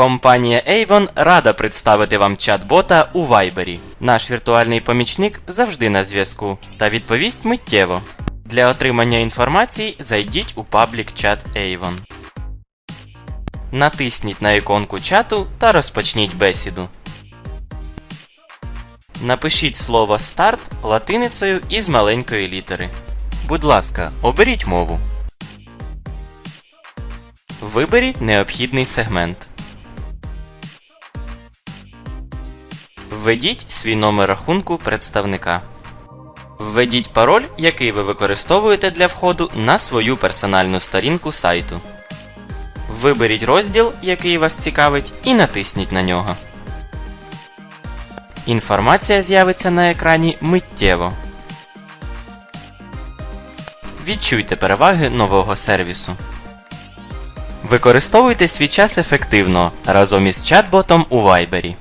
Компанія Avon рада представити вам чат-бота у Viber. Наш віртуальний помічник завжди на зв'язку та відповість миттєво. Для отримання інформації зайдіть у паблік чат Avon. Натисніть на іконку чату та розпочніть бесіду. Напишіть слово старт латиницею із маленької літери. Будь ласка, оберіть мову. Виберіть необхідний сегмент. Введіть свій номер рахунку представника. Введіть пароль, який ви використовуєте для входу на свою персональну сторінку сайту. Виберіть розділ, який вас цікавить, і натисніть на нього. Інформація з'явиться на екрані миттєво. Відчуйте переваги нового сервісу. Використовуйте свій час ефективно разом із чат-ботом у Viber.